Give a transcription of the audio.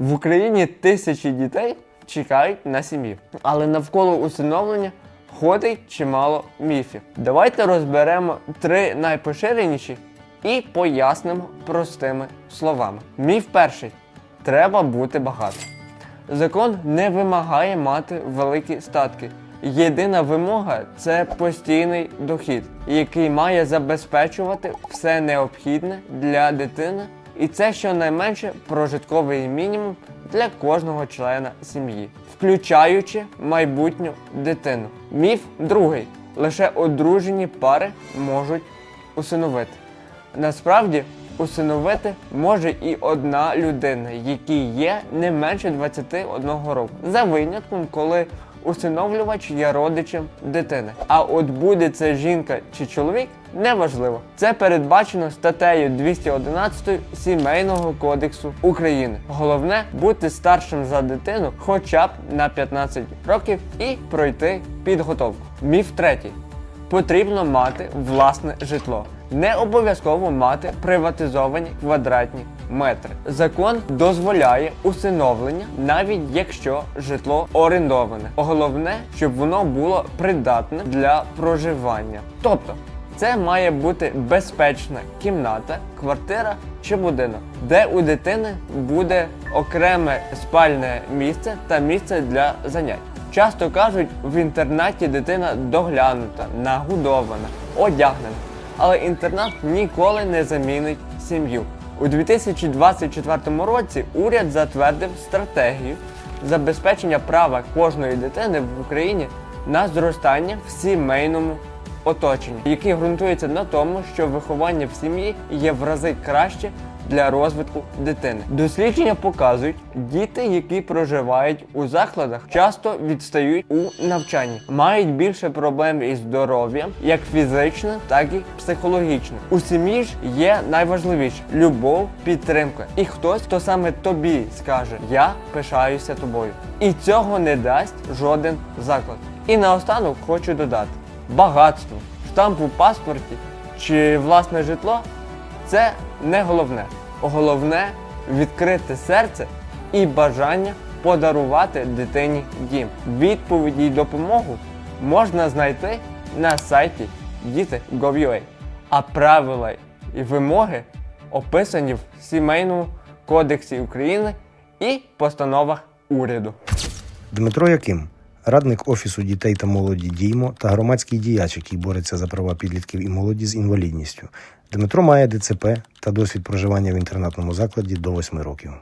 В Україні тисячі дітей чекають на сім'ю, але навколо усиновлення ходить чимало міфів. Давайте розберемо три найпоширеніші і пояснимо простими словами. Міф перший: треба бути багатим. Закон не вимагає мати великі статки. Єдина вимога це постійний дохід, який має забезпечувати все необхідне для дитини, і це щонайменше прожитковий мінімум для кожного члена сім'ї, включаючи майбутню дитину. Міф другий: лише одружені пари можуть усиновити. Насправді, усиновити може і одна людина, якій є не менше 21 року, за винятком, коли усиновлювач є родичем дитини. А от буде це жінка чи чоловік, неважливо. Це передбачено статтею 211 Сімейного кодексу України. Головне бути старшим за дитину хоча б на 15 років і пройти підготовку. Міф третій потрібно мати власне житло. Не обов'язково мати приватизовані квадратні метри. Закон дозволяє усиновлення, навіть якщо житло орендоване. Головне, щоб воно було придатне для проживання. Тобто, це має бути безпечна кімната, квартира чи будинок, де у дитини буде окреме спальне місце та місце для занять. Часто кажуть, в інтернаті дитина доглянута, нагодована, одягнена. Але інтернат ніколи не замінить сім'ю. У 2024 році уряд затвердив стратегію забезпечення права кожної дитини в Україні на зростання в сімейному оточенні, який ґрунтується на тому, що виховання в сім'ї є в рази краще для розвитку дитини. Дослідження показують, діти, які проживають у закладах, часто відстають у навчанні, мають більше проблем із здоров'ям, як фізичне, так і психологічне. У сім'ї ж є найважливіше любов, підтримка. І хтось, хто саме тобі скаже Я пишаюся тобою. І цього не дасть жоден заклад. І наостанок хочу додати: багатство, штамп у паспорті чи власне житло це не головне. Головне відкрити серце і бажання подарувати дитині дім. Відповіді й допомогу можна знайти на сайті діти.gov.ua. А правила і вимоги описані в Сімейному кодексі України і постановах уряду. Дмитро Яким, радник Офісу дітей та молоді Діймо та громадський діяч, який бореться за права підлітків і молоді з інвалідністю. Дмитро має ДЦП та досвід проживання в інтернатному закладі до 8 років.